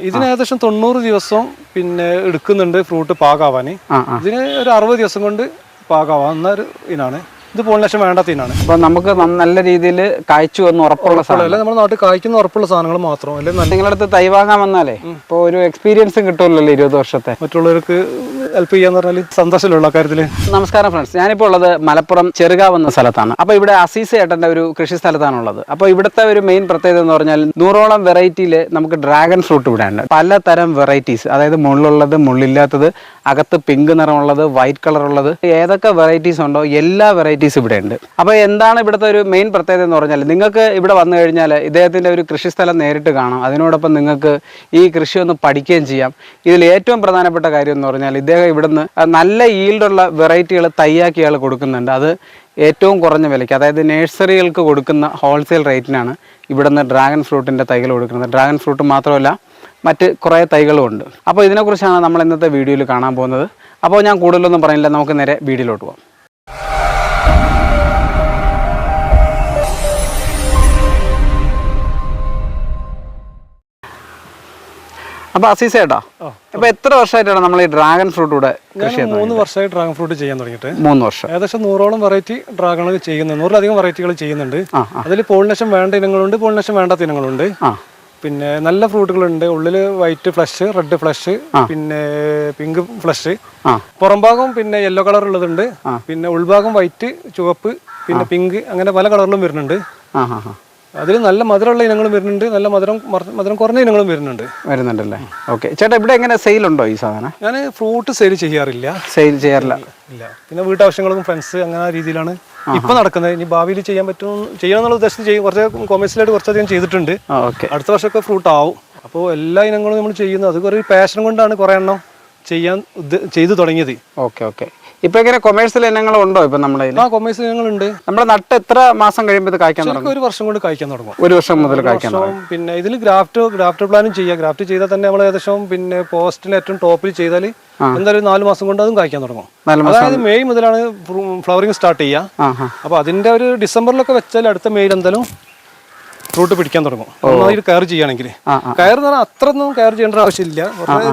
ഇതിന് ഏകദേശം തൊണ്ണൂറ് ദിവസം പിന്നെ എടുക്കുന്നുണ്ട് ഫ്രൂട്ട് പാകാവാൻ ഇതിന് ഒരു അറുപത് ദിവസം കൊണ്ട് പാകാവാവുന്ന ഒരു ഇനാണ് ഇത് പോളിനേഷൻ വേണ്ടാത്ത ഇനാണ് അപ്പൊ നമുക്ക് നല്ല രീതിയിൽ കായ്ച്ചു എന്ന് ഉറപ്പുള്ള സാധനം. നമ്മുടെ നാട്ടിൽ കായ്ക്കുന്ന ഉറപ്പുള്ള സാധനങ്ങൾ മാത്രം. അല്ലെ? നല്ല നിങ്ങളുടെ അടുത്ത് തൈ വാങ്ങാൻ വന്നാലേ ഇപ്പൊ ഒരു എക്സ്പീരിയൻസും കിട്ടുമല്ലോ ഇരുപത് വർഷത്തെ? മറ്റുള്ളവർക്ക് ഹെൽപ്പ് ചെയ്യാന്ന് പറഞ്ഞാൽ സന്തോഷമുള്ള കാര്യത്തിൽ? നമസ്കാരം ഫ്രണ്ട്സ് ഞാനിപ്പോൾ ഉള്ളത് മലപ്പുറം ചെറുകാവ് എന്ന സ്ഥലത്താണ്. അപ്പോൾ ഇവിടെ അസീസ് ഏട്ടന്റെ ഒരു കൃഷി സ്ഥലത്താണ് ഉള്ളത്. അപ്പോൾ ഇവിടുത്തെ ഒരു മെയിൻ പ്രത്യേകത എന്ന് പറഞ്ഞാൽ നൂറോളം വെറൈറ്റിയിൽ നമുക്ക് ഡ്രാഗൺ ഫ്രൂട്ട് ഇവിടെ ഉണ്ട് പലതരം വെറൈറ്റീസ് അതായത് മുള്ളുള്ളത് മുള്ളില്ലാത്തത് അകത്ത് പിങ്ക് നിറമുള്ളത് വൈറ്റ് കളർ ഉള്ളത് ഏതൊക്കെ വെറൈറ്റീസ് ഉണ്ടോ എല്ലാ വെറൈറ്റീസ് ഇവിടെ ഉണ്ട്. അപ്പോൾ എന്താണ് ഇവിടുത്തെ ഒരു മെയിൻ പ്രത്യേകത എന്ന് പറഞ്ഞാൽ നിങ്ങൾക്ക് ഇവിടെ വന്നു കഴിഞ്ഞാൽ ഇദ്ദേഹത്തിന്റെ ഒരു കൃഷിസ്ഥലം നേരിട്ട് കാണാം. അതിനോടൊപ്പം നിങ്ങൾക്ക് ഈ കൃഷി ഒന്ന് പഠിക്കുകയും ചെയ്യാം. ഇതിൽ ഏറ്റവും പ്രധാനപ്പെട്ട കാര്യം എന്ന് പറഞ്ഞാൽ ഇദ്ദേഹം ഇവിടുന്ന് നല്ല ഈൽഡുള്ള വെറൈറ്റികൾ തയ്യാക്കി അയാൾ കൊടുക്കുന്നുണ്ട്. അത് ഏറ്റവും കുറഞ്ഞ വിലയ്ക്ക് അതായത് നേഴ്സറികൾക്ക് കൊടുക്കുന്ന ഹോൾസെയിൽ റേറ്റിനാണ് ഇവിടുന്ന് ഡ്രാഗൺ ഫ്രൂട്ടിന്റെ തൈകൾ കൊടുക്കുന്നത്. ഡ്രാഗൺ ഫ്രൂട്ട് മാത്രമല്ല മറ്റ് കുറേ തൈകളും ഉണ്ട്. അപ്പോൾ ഇതിനെക്കുറിച്ചാണ് നമ്മൾ ഇന്നത്തെ വീഡിയോയിൽ കാണാൻ പോകുന്നത്. അപ്പോൾ ഞാൻ കൂടുതലൊന്നും പറയുന്നില്ല. നമുക്ക് നേരെ വീഡിയോയിലോട്ട് പോകാം അപ്പൊ അസീസേട്ടാ അപ്പൊ എത്ര വർഷമായിട്ടാണ് നമ്മൾ ഈ ഡ്രാഗൺ ഫ്രൂട്ട് ഇവിടെ കൃഷി ചെയ്യുന്നത് മൂന്ന് വർഷമായി ഡ്രാഗൺ ഫ്രൂട്ട് ചെയ്യാൻ തുടങ്ങിയിട്ട്. മൂന്ന് വർഷം. ഏകദേശം നൂറോളം വെറൈറ്റി ഡ്രാഗണുകൾ ചെയ്യുന്നുണ്ട് നൂറിലധികം വെറൈറ്റികൾ ചെയ്യുന്നുണ്ട്. അതിൽ പോളിനേഷൻ വേണ്ട ഇനങ്ങളുണ്ട് പോളിനേഷൻ വേണ്ടാത്ത ഇനങ്ങളുണ്ട്. പിന്നെ നല്ല ഫ്രൂട്ടുകളുണ്ട്. ഉള്ളിൽ വൈറ്റ് ഫ്ലഷ് റെഡ് ഫ്ലഷ് പിന്നെ പിങ്ക് ഫ്ലഷ് പുറംഭാഗം പിന്നെ യെല്ലോ കളർ ഉള്ളതുണ്ട്. പിന്നെ ഉൾഭാഗം വൈറ്റ് ചുവപ്പ് പിന്നെ പിങ്ക് അങ്ങനെ പല കളറിലും വരുന്നുണ്ട്. അതിൽ നല്ല മധുരമുള്ള ഇനങ്ങളും വരുന്നുണ്ട്. നല്ല മധുരം മധുരം കുറഞ്ഞ ഇനങ്ങളും വരുന്നുണ്ട്. വരുന്നുണ്ടല്ലേ? ഓക്കെ ചേട്ടാ ഇവിടെ എങ്ങനെ സെയിൽ ഉണ്ടോ ഈ സാധനം? ഞാൻ ഫ്രൂട്ട് സെയിൽ ചെയ്യാറില്ല. സെയിൽ ചെയ്യാറില്ല. ഇല്ല. പിന്നെ വീട്ടാവശ്യങ്ങൾക്കും ഫ്രണ്ട്സ് അങ്ങനെ ആ രീതിയിലാണ്. ഇപ്പൊ നടക്കുന്നത്. ഇനി ഭാവിയിൽ ചെയ്യാൻ പറ്റും ചെയ്യാന്നുള്ള ഉദ്ദേശത്തിൽ ചെയ്യും. കുറച്ച് കൊമേഴ്സ്യലായിട്ട് കുറച്ചധികം ചെയ്തിട്ടുണ്ട്. അടുത്ത വർഷമൊക്കെ ഫ്രൂട്ട് ആവും. അപ്പോൾ എല്ലാ ഇനങ്ങളും നമ്മൾ ചെയ്യുന്നത്. അത് കുറേ പാഷൻ കൊണ്ടാണ് കുറേ എണ്ണം ചെയ്യാൻ ചെയ്തു തുടങ്ങിയത്. ഓക്കെ ഓക്കെ ഇപ്പൊ ഇങ്ങനെ കൊമേഴ്സ്യൽ ഇനങ്ങൾ ഉണ്ടോ ഇപ്പൊ നമ്മുടെ കയ്യിൽ? ആ കൊമേഴ്സ് ഇനങ്ങളുണ്ട്. നമ്മുടെ നട്ട് എത്ര മാസം കഴിയുമ്പോൾ ഇത് കായ്ക്കാൻ തുടങ്ങും? ശരിക്കും ഒരു വർഷം കൊണ്ട് കായ്ക്കാൻ തുടങ്ങും. ഒരു വർഷം മുതൽ കായ്ക്കാൻ തുടങ്ങും. വർഷവും പിന്നെ ഇതിൽ ഗ്രാഫ്റ്റ് ഗ്രാഫ്റ്റ് പ്ലാനും ചെയ്യാം. ഗ്രാഫ്റ്റ് ചെയ്താൽ തന്നെ നമ്മൾ ഏകദേശം പിന്നെ പോസ്റ്റിന് ഏറ്റവും ടോപ്പിൽ ചെയ്താൽ എന്തായാലും നാല് മാസം കൊണ്ട് അതും കായ്ക്കാൻ തുടങ്ങും. നാല് മാസം അതായത് മെയ് മുതലാണ് ഫ്ലവറിങ് സ്റ്റാർട്ട് ചെയ്യുക. ആ അപ്പോൾ അതിന്റെ ഒരു ഡിസംബറിലൊക്കെ വെച്ചാൽ അടുത്ത മെയ്യിൽ എന്തായാലും ഫ്രൂട്ട് പിടിക്കാൻ തുടങ്ങും. നന്നായിട്ട് കയർ ചെയ്യുകയാണെങ്കിൽ. കയർ എന്ന് പറഞ്ഞാൽ അത്രയൊന്നും കയർ ചെയ്യേണ്ട ആവശ്യമില്ല.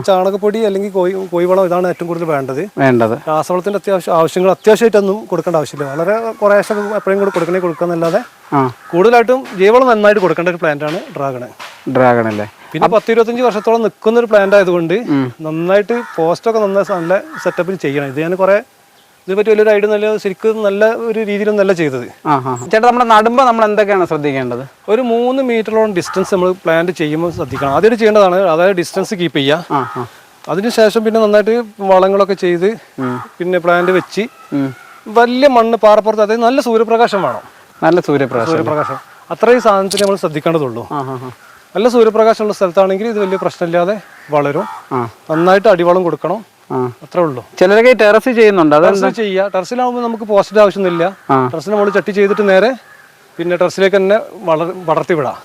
ചാണകപ്പൊടി അല്ലെങ്കിൽ കോഴി കോഴിവളം ഇതാണ് ഏറ്റവും കൂടുതൽ വേണ്ടത്. വേണ്ടത്. രാസവളത്തിന്റെ അത്യാവശ്യം ആവശ്യങ്ങൾ അത്യാവശ്യമായിട്ടൊന്നും കൊടുക്കേണ്ട ആവശ്യമില്ല. വളരെ കുറേശ്ശെ എപ്പോഴും കൂടെ കൊടുക്കണേ കൊടുക്കാന്നല്ലാതെ കൂടുതലായിട്ടും ജൈവവളം നന്നായിട്ട് കൊടുക്കേണ്ട ഒരു പ്ലാന്റ് ആണ് ഡ്രാഗൺ ഡ്രാഗൺ അല്ലേ? പിന്നെ പത്ത് ഇരുപത്തഞ്ച് വർഷത്തോളം നിൽക്കുന്ന ഒരു പ്ലാന്റ് ആയതുകൊണ്ട് നന്നായിട്ട് പോസ്റ്റൊക്കെ നന്നായി നല്ല സെറ്റപ്പിൽ ചെയ്യണം. ഇത് ഞാൻ കുറെ ഇതിനെപ്പറ്റി വലിയൊരു ഐഡിയ നല്ല ശരിക്കും നല്ല ഒരു രീതിയിലും നല്ല ചെയ്തത്. ചേട്ടാ നമ്മുടെ നടുമ്പോൾ നമ്മൾ എന്തൊക്കെയാണ് ശ്രദ്ധിക്കേണ്ടത്? ഒരു മൂന്ന് മീറ്ററോളം ഡിസ്റ്റൻസ് നമ്മൾ പ്ലാന്റ് ചെയ്യുമ്പോൾ ശ്രദ്ധിക്കണം. ആദ്യം ചെയ്യേണ്ടതാണ് അതായത് ഡിസ്റ്റൻസ് കീപ്പ് ചെയ്യുക. അതിനുശേഷം പിന്നെ നന്നായിട്ട് വളങ്ങളൊക്കെ ചെയ്ത് പിന്നെ പ്ലാന്റ് വെച്ച് വലിയ മണ്ണ് പാറപ്പുറത്ത് അതായത് നല്ല സൂര്യപ്രകാശം വേണം. നല്ല സൂര്യപ്രകാശം. സൂര്യപ്രകാശം. അത്രയും സാധനത്തിന് നമ്മൾ ശ്രദ്ധിക്കേണ്ടതുള്ളൂ. നല്ല സൂര്യപ്രകാശമുള്ള സ്ഥലത്താണെങ്കിൽ ഇത് വലിയ പ്രശ്നമില്ലാതെ വളരും. നന്നായിട്ട് അടിവളം കൊടുക്കണം. അത്രേ ഉള്ളൂ. ചിലരൊക്കെ ടെറസ് ചെയ്യുന്നുണ്ട്. ചെയ്യാം ചെയ്യുക. ടെറസിലാവുമ്പോൾ നമുക്ക് പോസ്റ്റ് ആവശ്യമൊന്നുമില്ല. ടെറസിന് നമ്മൾ ചട്ടി ചെയ്തിട്ട് നേരെ പിന്നെ ടെറസിലേക്ക് തന്നെ വളർ വളർത്തി വിടാം.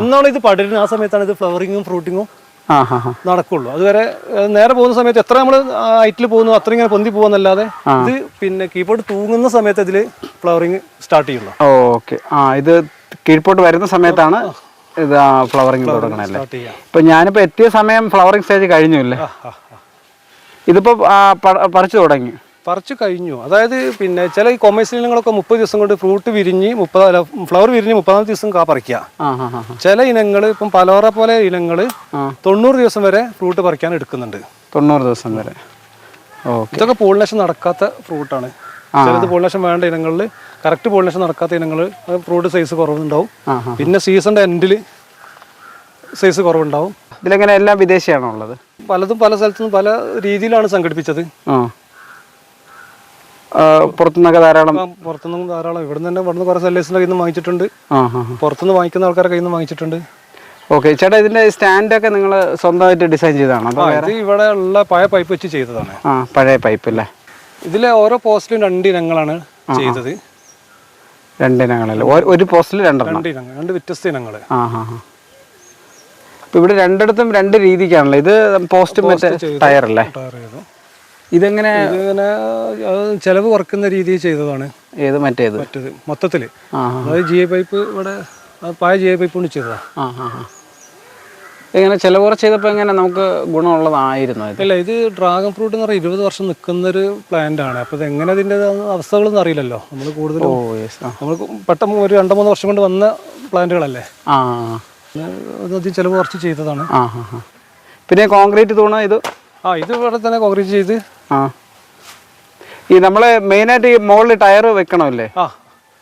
എന്നാണ് ഇത് പടരുന്ന ആ സമയത്താണ് ഇത് ഫ്ലവറിങ്ങും ഫ്രൂട്ടിങ്ങും നടക്കുള്ളൂ. അതുവരെ നേരെ പോകുന്ന സമയത്ത് എത്ര നമ്മൾ ഹൈറ്റിൽ പോകുന്നു അത്ര ഇങ്ങനെ പൊന്തി പോകുന്നല്ലാതെ ഇത് പിന്നെ കീബോർഡ് തൂങ്ങുന്ന സമയത്ത് ഇതിൽ ഫ്ലവറിങ് സ്റ്റാർട്ട് ചെയ്യുള്ളൂ. ഓക്കെ. ആ ഇത് കീഴ്പോട്ട് വരുന്ന സമയത്താണ് ഇത് ഫ്ലവറിങ് തുടങ്ങണല്ലേ ഇപ്പൊ ഞാനിപ്പോ എത്തിയ സമയം ഫ്ലവറിങ് സ്റ്റേജ് കഴിഞ്ഞു ഇതിപ്പോ പറിച്ചു തുടങ്ങി. പറിച്ചു കഴിഞ്ഞു. അതായത് പിന്നെ ചില ഈ കൊമേഴ്സ്യൽ ഇനങ്ങളൊക്കെ മുപ്പത് ദിവസം കൊണ്ട് ഫ്രൂട്ട് വിരിഞ്ഞ് മുപ്പത് ഫ്ലവർ വിരിഞ്ഞ് മുപ്പതാം ദിവസം കാ പറിക്കുക. ചില ഇനങ്ങൾ ഇപ്പം പലോറ പോലെ ഇനങ്ങൾ. തൊണ്ണൂറ് ദിവസം വരെ ഫ്രൂട്ട് പറിക്കാൻ എടുക്കുന്നുണ്ട്. തൊണ്ണൂറ് ദിവസം വരെ. ഓക്കെ. ഇതൊക്കെ പോളിനേഷൻ നടക്കാത്ത ഫ്രൂട്ടാണ്. ചിലത് പോളിനേഷൻ വേണ്ട ഇനങ്ങളിൽ കറക്റ്റ് പോളിനേഷൻ നടക്കാത്ത ഇനങ്ങൾ ഫ്രൂട്ട് സൈസ് കുറവുണ്ടാവും. പിന്നെ സീസണിന്റെ എൻഡിൽ സൈസ് കുറവുണ്ടാവും. ഇതിലെങ്ങനെ എല്ലാം വിദേശിയാണോ ഉള്ളത്? പലതും പല സ്ഥലത്തും പല രീതിയിലാണ് സംഘടിപ്പിച്ചത്. പുറത്തുനിന്നൊക്കെ ധാരാളം പുറത്തുനിന്നും ധാരാളം. ഇവിടെ നിന്ന് തന്നെ ഇവിടുന്ന് കുറേ സെല്ലേഴ്സിന്റെ കയ്യിൽ നിന്ന് വാങ്ങിച്ചിട്ടുണ്ട്. പുറത്തുനിന്ന് വാങ്ങിക്കുന്ന ആൾക്കാരുടെ കയ്യിൽ നിന്ന് വാങ്ങിച്ചിട്ടുണ്ട്. ഓക്കെ ചേട്ടാ ഇതിന്റെ സ്റ്റാൻഡൊക്കെ നിങ്ങൾ സ്വന്തമായിട്ട് ഡിസൈൻ ചെയ്തതാണോ ഇത് ഇവിടെ ഉള്ള പഴയ പൈപ്പ് വെച്ച് ചെയ്തതാണ്. ആ പഴയ പൈപ്പ് അല്ലേ ഇതിലെ ഓരോ പോസ്റ്റിലും രണ്ട് ഇനങ്ങളാണ് ചെയ്തത്. രണ്ടിനങ്ങളല്ലേ ഒരു- ഒരു പോസ്റ്റിൽ രണ്ടെണ്ണം. രണ്ട് ഇനങ്ങൾ രണ്ട് വ്യത്യസ്ത ഇനങ്ങൾ ആ ഹാ ഹാ ഇപ്പൊ ഇവിടെ രണ്ടിടത്തും രണ്ട് രീതിക്കാണല്ലോ. ഇത് പോസ്റ്റ് മറ്റേ ടയർ അല്ലേ? ടയർ ചെയ്തു. ഇതെങ്ങനെ ചെലവ് കുറക്കുന്ന രീതിയിൽ ചെയ്തതാണ്. ഏത് മറ്റേത്. മറ്റേത് മൊത്തത്തിൽ അതായത് ജി പൈപ്പ് ഇവിടെ ആ പഴയ ജി പൈപ്പ് കൊണ്ട് ചെയ്തതാണ് ആ ആ ആ. ഇങ്ങനെ ചിലവ് കുറച്ച് ചെയ്തപ്പോൾ എങ്ങനെ നമുക്ക് ഗുണമുള്ളതായിരുന്നു അല്ല ഇത് ഡ്രാഗൺ ഫ്രൂട്ട് എന്ന് പറയുന്നത് ഇരുപത് വർഷം നിൽക്കുന്ന ഒരു പ്ലാന്റ് ആണ്. അപ്പോൾ ഇത് എങ്ങനെ അതിന്റെ അവസ്ഥകളൊന്നും അറിയില്ലല്ലോ. നമ്മൾ കൂടുതലും നമ്മൾ പെട്ടെന്ന് ഒരു രണ്ടു മൂന്ന് വർഷം കൊണ്ട് വന്ന പ്ലാന്റുകളല്ലേ ആ. അധികം ചിലവ് കുറച്ച് ചെയ്തതാണ്. ആ. പിന്നെ കോൺക്രീറ്റ് തൂണ ഇത്? ആ ഇത് ഇവിടെ തന്നെ കോൺക്രീറ്റ് ചെയ്ത്. ആ. ഈ നമ്മളെ മെയിനായിട്ട് ഈ മുകളിൽ ടയർ വെക്കണമല്ലേ? ആ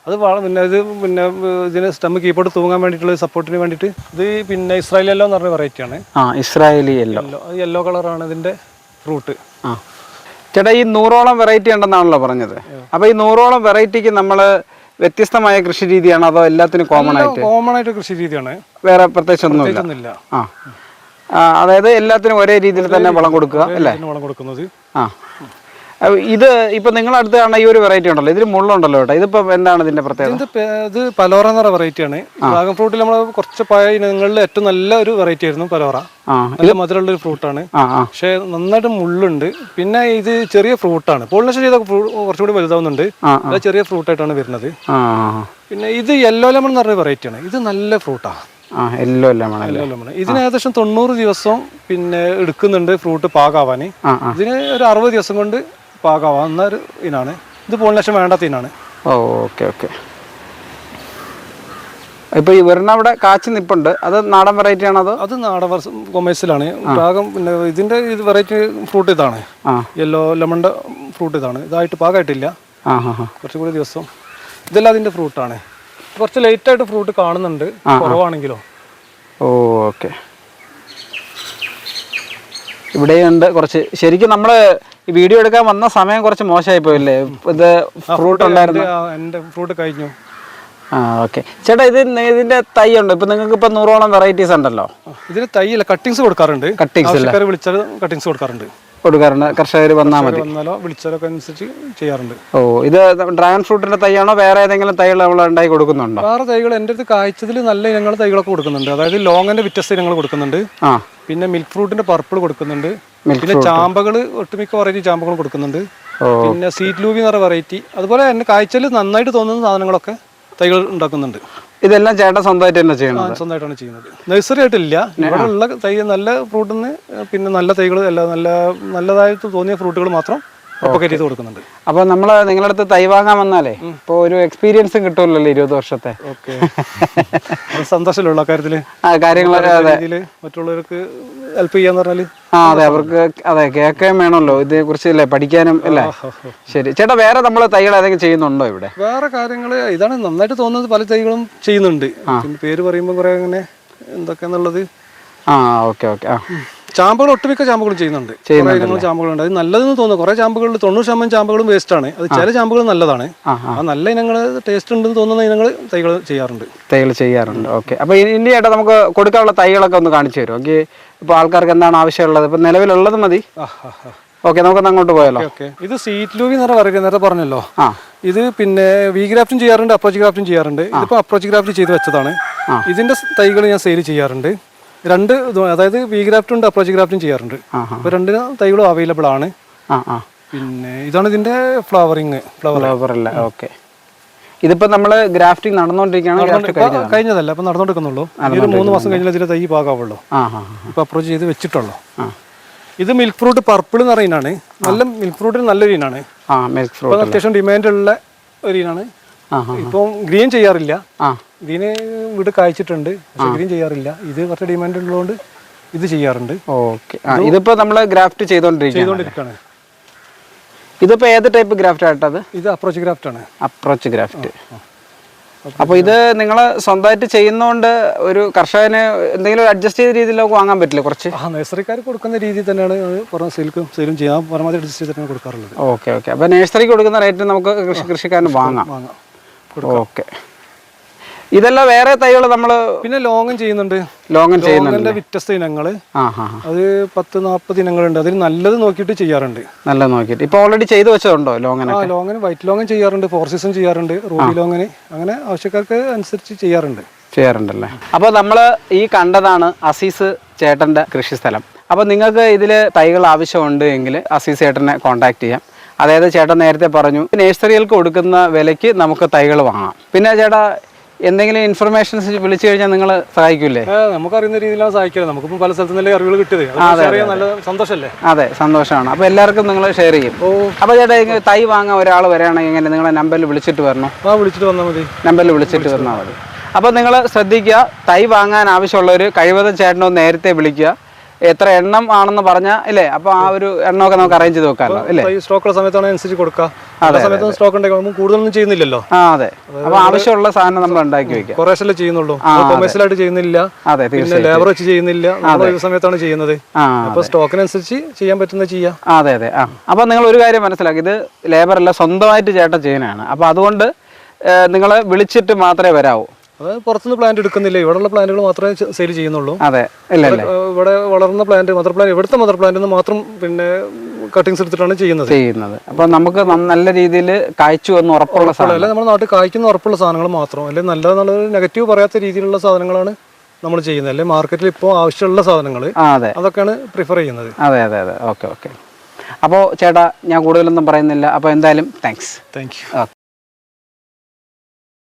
അത് വളരെ പിന്നെ ഇത് പിന്നെ ഇതിന് സ്റ്റെം കീപ്പോട്ട് തൂങ്ങാൻ വേണ്ടിയിട്ടുള്ള സപ്പോർട്ടിന് വേണ്ടിയിട്ട് ഇത് പിന്നെ ഇസ്രായേൽ യെല്ലോ എന്ന് പറഞ്ഞ വെറൈറ്റി ആണ്. ആ ഇസ്രായേലി യെല്ലോ യെല്ലോ കളറാണ് ഇതിന്റെ ഫ്രൂട്ട് ആ. ചേട്ടാ ഈ നൂറോളം വെറൈറ്റി ഉണ്ടെന്നാണല്ലോ പറഞ്ഞത്. അപ്പോൾ ഈ നൂറോളം വെറൈറ്റിക്ക് നമ്മൾ വ്യത്യസ്തമായ കൃഷി രീതിയാണ് അതോ എല്ലാത്തിനും കോമൺ ആയിട്ട്? കോമൺ ആയിട്ട് കൃഷി രീതിയാണ് വേറെ പ്രത്യേകിച്ച് ഒന്നുമില്ല ആ. അതായത് എല്ലാത്തിനും ഒരേ രീതിയിൽ തന്നെ വളം കൊടുക്കുക അല്ലേ? വളം കൊടുക്കുന്നത്. ആ. ഇത് ഇപ്പൊ നിങ്ങളടുത്ത് കാണുന്ന ഈ ഒരു വെറൈറ്റി ഉണ്ടല്ലോ. ഇതിൽ മുള്ളുണ്ടല്ലോ കേട്ടോ. ഇതിപ്പോ എന്താണ് ഇതിന്റെ പ്രത്യേകത? ഇത് ഇത് പലോറ എന്ന് പറയുന്ന വെറൈറ്റി ആണ്. ഡ്രാഗൺ ഫ്രൂട്ടിൽ നമ്മൾ കുറച്ച് പഴയ ഇനങ്ങളിൽ ഏറ്റവും നല്ല ഒരു വെറൈറ്റി ആയിരുന്നു പലോറ. നല്ല മധുരമുള്ള ഒരു ഫ്രൂട്ടാണ് പക്ഷേ നന്നായിട്ട് മുള്ളുണ്ട്. പിന്നെ ഇത് ചെറിയ ഫ്രൂട്ടാണ് പോളിനേഷൻ ചെയ്ത കുറച്ചുകൂടി വലുതാവുന്നുണ്ട്. അത് ചെറിയ ഫ്രൂട്ടായിട്ടാണ് വരുന്നത്. പിന്നെ ഇത് യെല്ലോ ലെമൺ എന്ന് പറഞ്ഞ വെറൈറ്റി ആണ്. ഇത് നല്ല ഫ്രൂട്ടാണ് ആ. ലെമൺ യെല്ലോ ലെമൺ ഇതിന് ഏകദേശം തൊണ്ണൂറ് ദിവസം പിന്നെ എടുക്കുന്നുണ്ട് ഫ്രൂട്ട് പാകാവാൻ ഇതിന് ഒരു അറുപത് ദിവസം കൊണ്ട് പാകാവാവുന്ന ഒരു ഇനാണ്. ഇത് പോളിനേഷൻ വേണ്ടാത്ത ഇനാണ്. ഓ ഓക്കെ ഓക്കെ. ഇപ്പൊ ഈ വരുന്ന അവിടെ കാച്ചി നിപ്പുണ്ട്. അത് നാടൻ വെറൈറ്റി ആണോ അതോ? അത് നാടൻ കൊമേഴ്സിലാണ് പാകം പിന്നെ ഇതിന്റെ ഇത് വെറൈറ്റി ഫ്രൂട്ട് ഇതാണ്. യെല്ലോ ലെമണിന്റെ ഫ്രൂട്ട് ഇതാണ്. ഇതായിട്ട് പാകമായിട്ടില്ല കുറച്ചും കൂടി ദിവസം. ഇതെല്ലാം അതിന്റെ ഫ്രൂട്ടാണ് കുറച്ച് ലേറ്റ് ആയിട്ട് ഫ്രൂട്ട് കാണുന്നുണ്ട്. കുറവാണെങ്കിലോ. Oh okay. ഇവിടെയുണ്ട് കുറച്ച്. ശരിക്കും നമ്മൾ ഈ വീഡിയോ എടുക്കാൻ വന്ന സമയം കുറച്ച് മോശമായി പോയില്ലേ? ഇത് ഫ്രൂട്ട് ഉണ്ടായിരുന്നു. എന്റെ ഫ്രൂട്ട് കഴിഞ്ഞു. ആ ഓക്കെ ചേട്ടാ ഇത് ഇതിന്റെ തൈ ഉണ്ട് ഇപ്പൊ നിങ്ങൾക്ക് ഇപ്പൊ നൂറോളം വെറൈറ്റീസ് ഉണ്ടല്ലോ. ഇതിന് തൈയില്ല കട്ടിങ്സ് കൊടുക്കാറുണ്ട്. കട്ടിങ്സ് വിളിച്ചാൽ കട്ടിങ്സ് കൊടുക്കാറുണ്ട്. കൊടുക്കാറുണ്ട്. കർഷകർ വന്നാൽ മതി. വന്നാലോ വിളിച്ചാലൊക്കെ അനുസരിച്ച് ചെയ്യാറുണ്ട്. ഓ ഇത് ഡ്രാഗൺ ഫ്രൂട്ടിന്റെ തൈയാണോ? വേറെ ഏതെങ്കിലും തൈകൾ നമ്മൾ ഉണ്ടായി കൊടുക്കുന്നുണ്ടോ? വേറെ തൈകൾ എന്റെ അടുത്ത് കായ്ച്ചതിൽ നല്ല ഇനങ്ങൾ തൈകളൊക്കെ കൊടുക്കുന്നുണ്ട്. അതായത് ലോങ്ങിന്റെ വ്യത്യസ്ത ഇനങ്ങൾ കൊടുക്കുന്നുണ്ട്. ആ. പിന്നെ മിൽക്ക് ഫ്രൂട്ടിന്റെ പർപ്പിൾ കൊടുക്കുന്നുണ്ട്. പിന്നെ ചാമ്പകൾ ഒട്ടുമിക്ക വെറൈറ്റി ചാമ്പകൾ കൊടുക്കുന്നുണ്ട്. പിന്നെ സീറ്റ് ലൂബി എന്ന് വെറൈറ്റി അതുപോലെ തന്നെ കാഴ്ചയിൽ നന്നായിട്ട് തോന്നുന്ന സാധനങ്ങളൊക്കെ തൈകൾ ഉണ്ടാക്കുന്നുണ്ട്. ഇതെല്ലാം ചേട്ടൻ സ്വന്തമായിട്ട് തന്നെ ചെയ്യണം സ്വന്തമായിട്ടാണ് ചെയ്യുന്നത്. നഴ്സറി ആയിട്ടില്ല. ഇവിടെ ഉള്ള തൈ നല്ല ഫ്രൂട്ടിൽ നിന്ന് പിന്നെ നല്ല തൈകൾ അല്ല നല്ല നല്ലതായിട്ട് തോന്നിയ ഫ്രൂട്ടുകൾ മാത്രം പ്രൊപ്പക്കേറ്റ് ചെയ്ത് കൊടുക്കുന്നുണ്ട്. അപ്പൊ നമ്മൾ നിങ്ങളുടെ അടുത്ത് തൈ വാങ്ങാൻ വന്നാലേ ഇപ്പൊ ഒരു എക്സ്പീരിയൻസ് കിട്ടുമല്ലോ ഇരുപത് വർഷത്തെ? ഓക്കെ. സന്തോഷമുള്ള കാര്യത്തിൽ ആ കാര്യങ്ങളൊക്കെ മറ്റുള്ളവർക്ക് ഹെൽപ്പ് ചെയ്യാന്ന് പറഞ്ഞാൽ ആ അതെ അവർക്ക് അതെ കേൾക്കാൻ വേണമല്ലോ. ഇതിനെ കുറിച്ച് അല്ലേ? പഠിക്കാനും അല്ലേ ശരി. ചേട്ടാ വേറെ നമ്മൾ തൈകൾ ഏതെങ്കിലും ചെയ്യുന്നുണ്ടോ ഇവിടെ? വേറെ കാര്യങ്ങൾ ഇതാണ് നന്നായിട്ട് തോന്നുന്നത് പല തൈകളും ചെയ്യുന്നുണ്ട്. പേര് പറയുമ്പോൾ കുറെ അങ്ങനെ എന്തൊക്കെയാന്നുള്ളത് ആ ഓക്കെ ഓക്കെ. ആ. ചാമ്പകൾ ഒട്ടുമിക്ക ചാമ്പുകളും ചെയ്യുന്നുണ്ട്. ചാമ്പുകളുണ്ട് ചാമ്പകളുണ്ട്. അത് നല്ലതെന്ന് തോന്നുന്നു. കുറെ ചാമ്പുകളിൽ തൊണ്ണൂറ് ശതമാനം ചാമ്പുകളും വേസ്റ്റ് ആണ്. അത് ചില ചാമ്പുകൾ നല്ലതാണ്. ആ, നല്ല ഇനങ്ങൾ ടേസ്റ്റ് ഉണ്ടെന്ന് തോന്നുന്ന ഇനങ്ങൾ തൈകൾ ചെയ്യാറുണ്ട്. തൈകൾ ചെയ്യാറുണ്ട്. ഓക്കെ അപ്പൊ ഇനി ഏട്ടാ നമുക്ക് കൊടുക്കാനുള്ള തൈകളൊക്കെ ഒന്ന് കാണിച്ചു തരും ഓക്കെ ഇപ്പൊ ആൾക്കാർക്ക് എന്താണ് ആവശ്യമുള്ളത്? ഇപ്പൊ നിലവിലുള്ളത് മതി. ഓക്കെ നമുക്ക് അങ്ങോട്ട് പോയാലോ? ഓക്കെ ഇത് സീറ്റ് ലൂവി എന്ന് പറയുന്നത് നേരത്തെ പറഞ്ഞല്ലോ. ഇത് പിന്നെ വി ഗ്രാഫ്റ്റും ചെയ്യാറുണ്ട് അപ്രോച്ച് ഗ്രാഫ്റ്റും ചെയ്യാറുണ്ട്. ഇതിപ്പോൾ അപ്രോച്ച് ഗ്രാഫ്റ്റ് ചെയ്ത് വെച്ചതാണ്. ഇതിന്റെ തൈകൾ ഞാൻ സെയിൽ ചെയ്യാറുണ്ട്. രണ്ട് അതായത് വി ഗ്രാഫ്റ്റും അപ്രോച്ച് ഗ്രാഫ്റ്റും ചെയ്യാറുണ്ട്. അപ്പോൾ രണ്ട് തൈകളും അവൈലബിൾ ആണ്. പിന്നെ ഇതാണ് ഇതിന്റെ ഫ്ലവറിങ് ഫ്ലവർ അല്ല ഓക്കെ ഇതിപ്പോ നമ്മൾ ഗ്രാഫ്റ്റിംഗ് നടന്നുകൊണ്ടിരിക്കുകയാണ് കഴിഞ്ഞതല്ല അപ്പൊ നടന്നുകൊടുക്കുന്നുള്ളൂ ഒരു മൂന്ന് മാസം കഴിഞ്ഞാൽ ഇതിന്റെ തൈ പാകാവുള്ളൂ. ഇപ്പൊ അപ്രോച്ച് ചെയ്ത് വെച്ചിട്ടുള്ളൂ. ഇത് മിൽക്ക് ഫ്രൂട്ട് പർപ്പിൾ എന്ന് പറയുന്നതാണ് നല്ല മിൽക്ക് ഫ്രൂട്ടിന് നല്ലൊരു ഇനാണ്. മിൽക്ക് ഫ്രൂട്ട് അത്യാവശ്യം ഡിമാൻഡ് ഉള്ള ഒരു ഇനാണ്. ഇപ്പം ഗ്രീൻ ചെയ്യാറില്ല. ഇതിന് വീട് കായ്ച്ചിട്ടുണ്ട്. പക്ഷെ ഗ്രീൻ ചെയ്യാറില്ല. ഇത് കുറച്ച് ഡിമാൻഡ് ഉള്ളതുകൊണ്ട് ഇത് ചെയ്യാറുണ്ട്. ഓക്കെ. ഇതിപ്പോ നമ്മൾ ഗ്രാഫ്റ്റ് ചെയ്തോണ്ടിരിക്കുകയാണ് ഇതിപ്പോ ഏത് ടൈപ്പ് ഗ്രാഫ്റ്റ് ആയിട്ടത് ഇത് അപ്രോച്ച് ഗ്രാഫ്റ്റ് ആണ്. Approach graft. അപ്പൊ ഇത് നിങ്ങൾ സ്വന്തമായിട്ട് ചെയ്യുന്നോണ്ട് ഒരു കർഷകന് എന്തെങ്കിലും അഡ്ജസ്റ്റ് ചെയ്ത രീതിയിലൊക്കെ വാങ്ങാൻ പറ്റില്ല കുറച്ച്? ആ നഴ്സറിക്കാർ കൊടുക്കുന്ന രീതിയിൽ തന്നെയാണ് സിൽക്കും പറഞ്ഞ സെയിൽക്കും സെയിലും ചെയ്യാൻ പരമാവധി അഡ്ജസ്റ്റ് ചെയ്തിട്ടാണ് കൊടുക്കാറുള്ളത്. Okay okay. അപ്പൊ നഴ്സറിക്ക് കൊടുക്കുന്ന റേറ്റ് നമുക്ക് കൃഷി കൃഷിക്കാരന് വാങ്ങാം. വാങ്ങാം. ഓക്കെ. ഇതെല്ലാം വേറെ തൈകൾ നമ്മൾ പിന്നെ ലോങ്ങും ചെയ്യുന്നുണ്ട്. ലോങ്ങും ചെയ്യുന്നുണ്ട് വ്യത്യസ്ത ഇനങ്ങൾ. അത് പത്ത് നാൽപ്പത് ഇനങ്ങളുണ്ട്. അതിൽ നല്ലത് നോക്കിയിട്ട് ചെയ്യാറുണ്ട്. നല്ലത് നോക്കിയിട്ട്. ഇപ്പൊ ഓൾറെഡി ചെയ്തു വെച്ചതുണ്ടോ ലോങ്ങന ലോങ്ങിന് വൈറ്റ് ലോങ്ങും ചെയ്യാറുണ്ട് ഫോർ സീസൺ ചെയ്യാറുണ്ട് റൂബി ലോങ്ങിന്. അങ്ങനെ ആവശ്യക്കാർക്ക് അനുസരിച്ച് ചെയ്യാറുണ്ട്. ചെയ്യാറുണ്ടല്ലേ? അപ്പോൾ നമ്മൾ ഈ കണ്ടതാണ് അസീസ് ചേട്ടന്റെ കൃഷിസ്ഥലം. അപ്പോൾ നിങ്ങൾക്ക് ഇതിൽ തൈകൾ ആവശ്യമുണ്ട് എങ്കിൽ അസീസ് ചേട്ടനെ കോൺടാക്ട് ചെയ്യാം. അതായത് ചേട്ടൻ നേരത്തെ പറഞ്ഞു നേഴ്സറികൾക്ക് കൊടുക്കുന്ന വിലയ്ക്ക് നമുക്ക് തൈകൾ വാങ്ങാം. പിന്നെ ചേട്ടാ എന്തെങ്കിലും ഇൻഫർമേഷൻസ് വിളിച്ചു കഴിഞ്ഞാൽ നിങ്ങൾ സഹായിക്കൂലേ നമുക്കറിയുന്ന രീതിയിലാണ് സഹായിക്കുന്നത് നമുക്കിപ്പോൾ പല സ്ഥലത്തു നിന്നല്ലേ അറിവുകൾ കിട്ടിയത്. നല്ല സന്തോഷമല്ലേ അതെ സന്തോഷമാണ്. അപ്പോൾ എല്ലാവർക്കും നിങ്ങൾ ഷെയർ ചെയ്യും. അപ്പോൾ ചേട്ടാ തൈ വാങ്ങാൻ ഒരാൾ വരികയാണെങ്കിൽ എങ്ങനെ നിങ്ങളെ നമ്പറിൽ വിളിച്ചിട്ട് വരണം? ആ വിളിച്ചിട്ട് വന്നാൽ മതി. നമ്പറിൽ വിളിച്ചിട്ട് വന്നാൽ മതി. അപ്പോൾ നിങ്ങൾ ശ്രദ്ധിക്കുക തൈ വാങ്ങാൻ ആവശ്യമുള്ളവർ കഴിവതും ചേട്ടനോ നേരത്തെ വിളിക്കുക. എത്ര എണ്ണം ആണെന്ന് പറഞ്ഞാൽ അല്ലേ അപ്പൊ ആ ഒരു എണ്ണമൊക്കെ നമുക്ക് അറേഞ്ച് ചെയ്ത് വെക്കാമല്ലോ അല്ലേ ഈ സ്റ്റോക്കുള്ള സമയത്താണ് അനുസരിച്ച് കൊടുക്കുക. സമയത്തും സ്റ്റോക്ക് ഉണ്ടെങ്കിൽ കൂടുതലൊന്നും ചെയ്യുന്നില്ലല്ലോ. ആ അതെ. അപ്പൊ ആവശ്യമുള്ള സാധനം നമ്മൾ ഉണ്ടാക്കി വെക്കുക. കുറേശ്ശല്ലേ ചെയ്യുന്നുള്ളൂ. കൊമേഴ്സ്യലായിട്ട് ചെയ്യുന്നില്ല. അതെ പിന്നെ ലേബർ വെച്ച് ചെയ്യുന്നില്ല. ഒരു സമയത്താണ് ചെയ്യുന്നത്. അപ്പൊ സ്റ്റോക്കിനനുസരിച്ച് ചെയ്യാൻ പറ്റുന്ന ചെയ്യാം. അതെ അതെ. ആ. അപ്പോൾ നിങ്ങൾ ഒരു കാര്യം മനസ്സിലാക്കി. ഇത് ലേബർ അല്ല സ്വന്തമായിട്ട് ചേട്ടൻ ചെയ്യാനാണ് അപ്പൊ അതുകൊണ്ട് നിങ്ങളെ വിളിച്ചിട്ട് മാത്രമേ വരാവൂ. അത് പുറത്തുനിന്ന് പ്ലാന്റ് എടുക്കുന്നില്ല. ഇവിടെയുള്ള പ്ലാന്റുകൾ മാത്രമേ സെയിൽ ചെയ്യുന്നുള്ളൂ. അതെ. ഇവിടെ വളർന്ന പ്ലാന്റ് മദർ പ്ലാന്റ് ഇവിടുത്തെ മദർ പ്ലാന്റ് മാത്രം പിന്നെ കട്ടിങ്സ് എടുത്തിട്ടാണ് ചെയ്യുന്നത്. ചെയ്യുന്നത്. അപ്പോൾ നമുക്ക് നല്ല രീതിയിൽ കായ്ച്ചു എന്ന് ഉറപ്പുള്ള സാധനം. നമ്മുടെ നാട്ടിൽ കായ്ക്കുന്ന ഉറപ്പുള്ള സാധനങ്ങൾ മാത്രം. അല്ലെങ്കിൽ നല്ല നെഗറ്റീവ് പറയാത്ത രീതിയിലുള്ള സാധനങ്ങളാണ് നമ്മൾ ചെയ്യുന്നത്. അല്ലെങ്കിൽ മാർക്കറ്റിൽ ഇപ്പോൾ ആവശ്യമുള്ള സാധനങ്ങൾ അതെ. അതൊക്കെയാണ് പ്രിഫർ ചെയ്യുന്നത്. അതെ അതെ അതെ. Okay okay. അപ്പോൾ ചേട്ടാ ഞാൻ കൂടുതലൊന്നും പറയുന്നില്ല. അപ്പോൾ എന്തായാലും താങ്ക്സ് താങ്ക് യു